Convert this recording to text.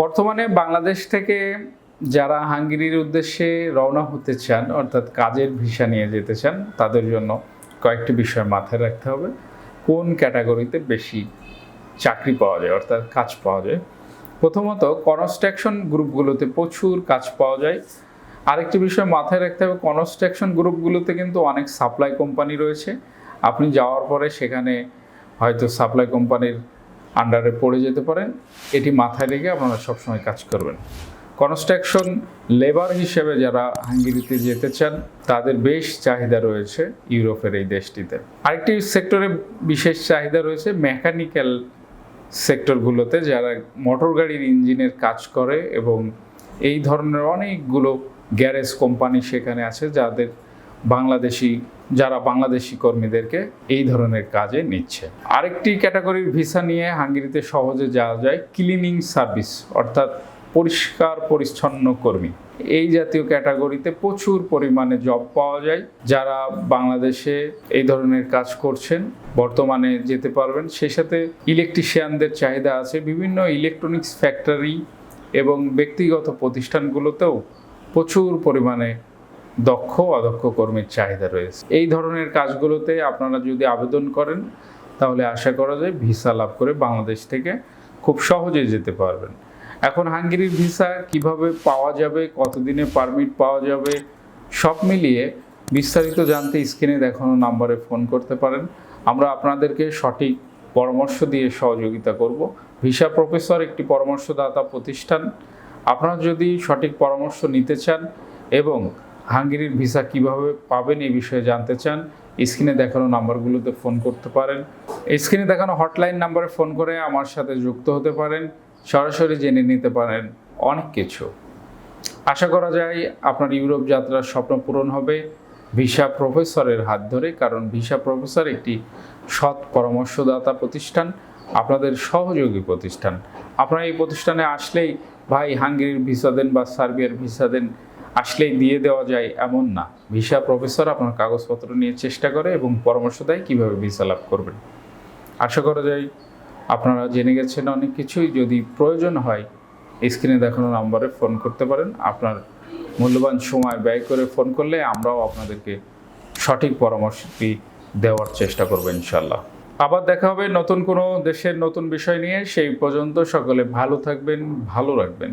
বর্তমানে বাংলাদেশ থেকে যারা হাঙ্গেরির উদ্দেশ্যে রওনা হতে চান, অর্থাৎ কাজের ভিসা নিয়ে যেতে চান, তাদের জন্য কয়েকটি বিষয় মাথায় রাখতে হবে। কোন ক্যাটাগরিতে বেশি চাকরি পাওয়া যায়, অর্থাৎ কাজ পাওয়া যায়? প্রথমত, কনস্ট্রাকশন গ্রুপগুলোতে প্রচুর কাজ পাওয়া যায়। আরেকটি বিষয় মাথায় রাখতে হবে, কনস্ট্রাকশন গ্রুপগুলোতে কিন্তু অনেক সাপ্লাই কোম্পানি রয়েছে। আপনি যাওয়ার পরে সেখানে হয়তো সাপ্লাই কোম্পানির আন্ডারে পড়ে যেতে পারেন। এটি মাথায় রেখে আপনারা সবসময় কাজ করবেন। কনস্ট্রাকশন লেবার হিসেবে যারা হাঙ্গেরিতে যেতে চান, তাদের বেশ চাহিদা রয়েছে ইউরোপের এই দেশটিতে। আরেকটি সেক্টরে বিশেষ চাহিদা রয়েছে মেকানিক্যাল সেক্টরগুলোতে, যারা মোটর গাড়ির ইঞ্জিনের কাজ করে এবং এই ধরনের অনেকগুলো গ্যারেজ কোম্পানি সেখানে আছে, যাদের বাংলাদেশি, যারা বাংলাদেশি কর্মীদেরকে এই ধরনের কাজে নিচ্ছে। আরেকটি ক্যাটাগরির ভিসা নিয়ে হাঙ্গেরিতে সহজে যাওয়া যায় ক্লিনিং সার্ভিস, অর্থাৎ পরিষ্কার, পরিচ্ছন্ন কর্মী। এই জাতীয় ক্যাটাগরিতে প্রচুর পরিমাণে জব পাওয়া যায়। যারা বাংলাদেশে এই ধরনের কাজ করছেন, বর্তমানে যেতে পারবেন, সেই সাথে ইলেকট্রিশিয়ানদের চাহিদা আছে। বিভিন্ন ইলেকট্রনিক্স ফ্যাক্টরি এবং ব্যক্তিগত প্রতিষ্ঠানগুলোতেও প্রচুর পরিমাণে দক্ষ অদক্ষ কর্মীর চাহিদা রয়েছে। এই ধরনের কাজগুলোতে আপনারা যদি আবেদন করেন, তাহলে আশা করা যায় ভিসা লাভ করে বাংলাদেশ থেকে খুব সহজে যেতে পারবেন। এখন হাঙ্গেরির ভিসা কীভাবে পাওয়া যাবে, কতদিনে পারমিট পাওয়া যাবে, সব মিলিয়ে বিস্তারিত জানতে স্ক্রিনে দেখানো নাম্বারে ফোন করতে পারেন। আমরা আপনাদেরকে সঠিক পরামর্শ দিয়ে সহযোগিতা করব। ভিসা প্রফেসর একটি পরামর্শদাতা প্রতিষ্ঠান। আপনারা যদি সঠিক পরামর্শ নিতে চান এবং হাঙ্গেরির ভিসা কীভাবে পাবেন এই বিষয়ে জানতে চান, স্ক্রিনে দেখানো নাম্বারগুলোতে ফোন করতে পারেন। স্ক্রিনে দেখানো হটলাইন নাম্বারে ফোন করে আমার সাথে যুক্ত হতে পারেন, সরাসরি জেনে নিতে পারেন অনেক কিছু। আশা করা যায় আপনার ইউরোপ যাত্রার স্বপ্ন পূরণ হবে। ভিসা প্রফেসরের হাত ধরে, কারণ ভিসা প্রফেসর একটি সৎ পরামর্শদাতা প্রতিষ্ঠান, আপনাদের সহযোগী প্রতিষ্ঠান। আপনারা এই প্রতিষ্ঠানে আসলেই ভাই হাঙ্গেরির ভিসা দেন বা সার্বিয়ার ভিসা দেন আসলেই দিয়ে দেওয়া যায় এমন না। ভিসা প্রফেসর আপনার কাগজপত্র নিয়ে চেষ্টা করে এবং পরামর্শ দেয় কীভাবে ভিসা লাভ করবেন। আশা করা যায় আপনারা জেনে গেছেন অনেক কিছুই। যদি প্রয়োজন হয়, স্ক্রিনে দেখানো নাম্বারে ফোন করতে পারেন। আপনার মূল্যবান সময় ব্যয় করে ফোন করলে আমরাও আপনাদেরকে সঠিক পরামর্শটি দেওয়ার চেষ্টা করব ইনশাল্লাহ আবার দেখা হবে নতুন কোনো দেশের নতুন বিষয় নিয়ে। সেই পর্যন্ত সকলে ভালো থাকবেন, ভালো রাখবেন।